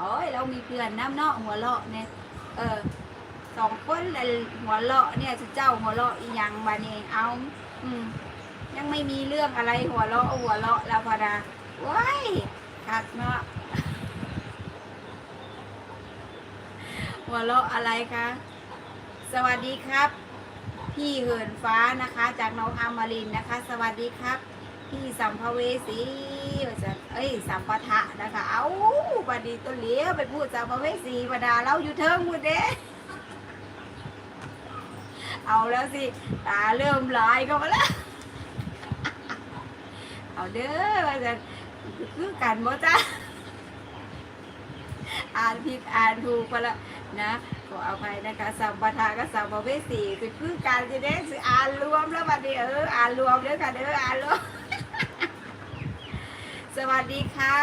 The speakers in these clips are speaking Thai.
โอ้ยเรามีเพื่อนน้ำเนาะหัวเราะเนี่ยเออสองคนเลยหัวเราะเนี่ยเจ้าหัวเราะอีหยังบานี่เอา อืมยังไม่มีเรื่องอะไรหัวเราะหัวเราะแล้วพอดาว้ายคักเนาะหัวเราะอะไรคะ สวัสดีครับ พี่เหินฟ้านะคะ จากน้องอามารินนะคะ สวัสดีครับ พี่สัมภเวสีว่าจะเอ้ยสัมปทะนะคะ เอาบัดดี้ตัวเหลียวไปพูดสัมภเวสีบรรดาเราอยู่เทิงพูดเด้เอาแล้วสิ ตาเริ่มลายเข้ามาแล้ว เอาเด้อว่าจะคือกันบ่จ้าอ่านผิดอ่านถูกไปละนะขออภัยนะคะสัมปทากับสัมภเวสีคือคือการจะได้สิอ่านรวมแล้วบัดนี้เอออ่านรวมเด้อค่ะเด้ออ่านรวม วัสดีค่ะ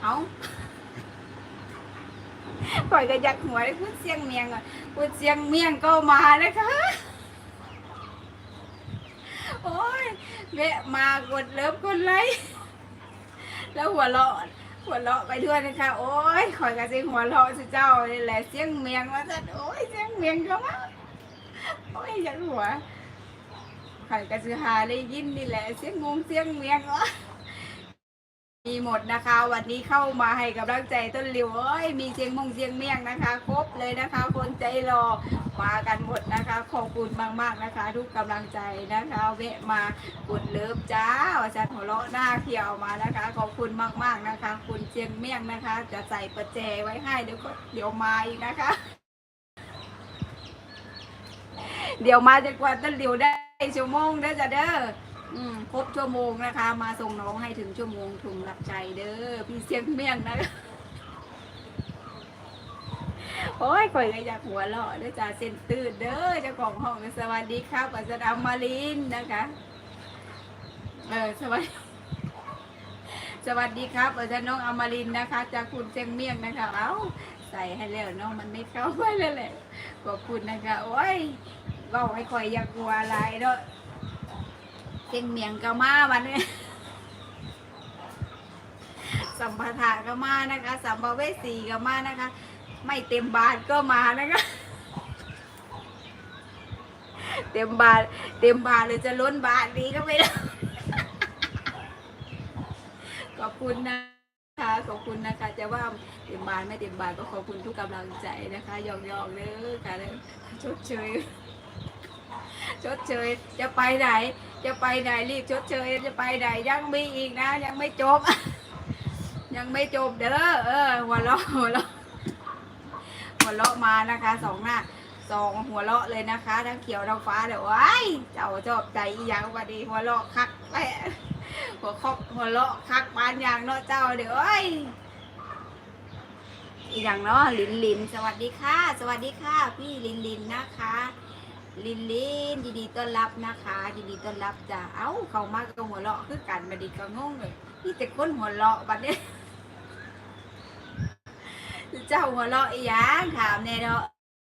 เอาปล่อยกระยักหัวได้พูดเสียงเมียงอะพูดเสียงเมียงก็มานะคะ โอ้ยเวะมากดเลิฟกดไลค์แล้วหัวเราะหัวเราะไปด้วยนะคะ โอ้ยคอยกระซิงหัวเราะสิเจ้านี่แหละเสียงเมียงว่าจะโอ้ยเสียงเมียงก็มาโอ้ยอยากหัวคอยกระซิหาได้ยินนี่แหละเสียงงงเสียงเมียงวะ มีหมดนะคะ วันนี้เข้ามาให้กำลังใจต้นหลิวเอ้ยมีเสียงมงเสียงเมียงนะคะ ครบเลยนะคะ คนใจรอมากันหมดนะคะ ขอบคุณมากๆนะคะ ทุกกำลังใจนะคะเวะมากดเลิฟจ้าอาจารย์หัวเราะหน้าเขียวมานะคะ ขอบคุณมากๆนะคะ คุณเจียงเมี่ยงนะคะ จะใส่ประแจไว้ให้เดี๋ยวก็เดี๋ยวมาอีกนะคะ เดี๋ยวมาจะกว่าต้นเดียวได้ชั่วโมงเด้อจ้ะเด้อ อืมครบชั่วโมงนะคะ มาส่งน้องให้ถึงชั่วโมงถุงรับใจเด้อพี่เสียงเมี่ยงนะคะโอ้ยข่อยก็อยากหัวเราะด้อจ้าเส้นตื่นเด้อเจ้าของห้องสวัสดีครับอาจารย์อมารินนะคะ เออสวัสดีสวัสดีครับอาจารย์น้องอมรินนะคะ จากคุณเชียงเมี่ยงนะคะ เอ้าใส่ให้แล้วน้องมันไม่เข้าไปเลยแหละขอบคุณนะคะ โอ้ยเว่าให้ข่อยอยากหัวอะไรเด้อ เชียงเมียงก็มาวันนี้สัมปทาก็มานะคะ สัมภเวสีก็มานะคะ ไม่เต็มบาทก็มานะคะ เต็มบาทเต็มบาทเลยจะล้นบาทนี้ก็ไม่ได้ขอบคุณนะคะขอบคุณนะคะ จะว่าเต็มบาทไม่เต็มบาทก็ขอบคุณทุกกำลังใจนะคะยอกหยอกๆเด้อค่ะชดเชย ชดเชยจะไปไหน จะไปไหนรีบชดเชยจะไปไหนยังมีอีกนะ ยังไม่จบ ยังไม่จบเด้อเออหัวเราะหัวเราะหัวเราะมานะคะสองหน้าสองหัวเราะเลยนะคะ ทั้งเขียวทั้งฟ้าเดี๋ยวว้เจ้าชอบใจอีหยังวันดีหัวเราะคักแหละหัวคอกหัวเราะคักปานอย่างเนาะเจ้าเดี๋ยวเอ้อีหยังเนาะลินลินสวัสดีค่ะ สวัสดีค่ะ พี่ลินลินนะคะ ลินลินยินดีต้อนรับนะคะยินดีต้อนรับจ้ะเอ้าเขามากับหัวเราะคือกันบัดนี้ก็งงเลยนี่แต่คนหัวเราะบัดนี้เจ้าหัวเราะอีหยังถามแน่เนาะ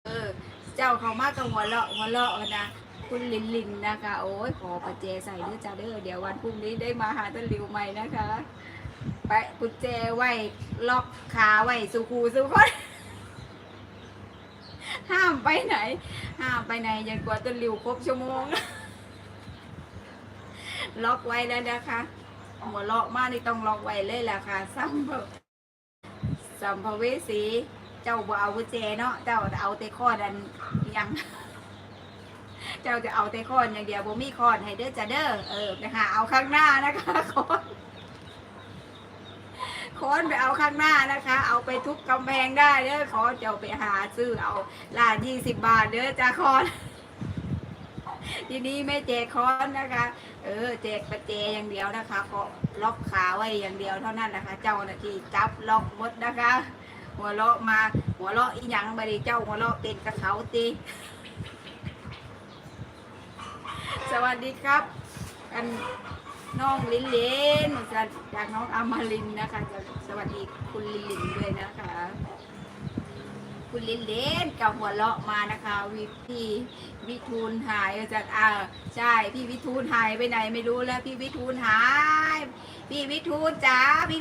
เออ เจ้าเขามากับหัวเราะหัวเราะนะคุณลินลินนะคะ โอ้ยขอประแจใส่เด้อจ้าเด้อเดี๋ยววันพรุ่งนี้ได้มาหาต้นริวใหม่นะคะ ไปกุญแจไว้ล็อกขาไว้สุขูสุขคน ห้ามไปไหน ห้ามไปไหนอยังกว่าต้นริวครบชั่วโมง ล็อกไว้แล้วนะคะหัวเราะมากนี่ต้องล็อกไว้เลยล่ะค่ะซ้ำเบิกสัมภเวสีเจ้าบ่เอากุญแจเนาะเจ้าจะเอาแต่ข้อดันยังเจ้าจะเอาแต่ข้อนอย่างเดียวบ่มีข้อนให้เด้อจะเด้อเออไปหาเอาข้างหน้านะคะค้อ ค้อนไปเอาข้างหน้านะคะ เอาไปทุบกำแพงได้เด้อขอเจ้าไปหาซื้อเอาลายี่สิบบาทเด้อจ้าคอนทีนี้ไม่แจกค้อนนะคะ เออแจกประแจอย่างเดียวนะคะขอล็อกขาไว้อย่างเดียวเท่านั้นนะคะ เจ้าหน้าที่จับล็อกหมดนะคะ หัวเราะมาหัวเราะอีหยังบดีเจ้าหัวเราะเต้นกับเขาตีสวัสดีครับ น้องลินลินจากจากน้องอามาลินนะคะจะสวัสดีคุณลินลินด้วยนะคะ คุณลินลินกับหัวเลาะมานะคะวิพี่วิทูลหายจากอ่าใช่พี่วิทูลหายไปไหนไม่รู้แล้วพี่วิทูลหาย พี่วิทูลจ้าพี่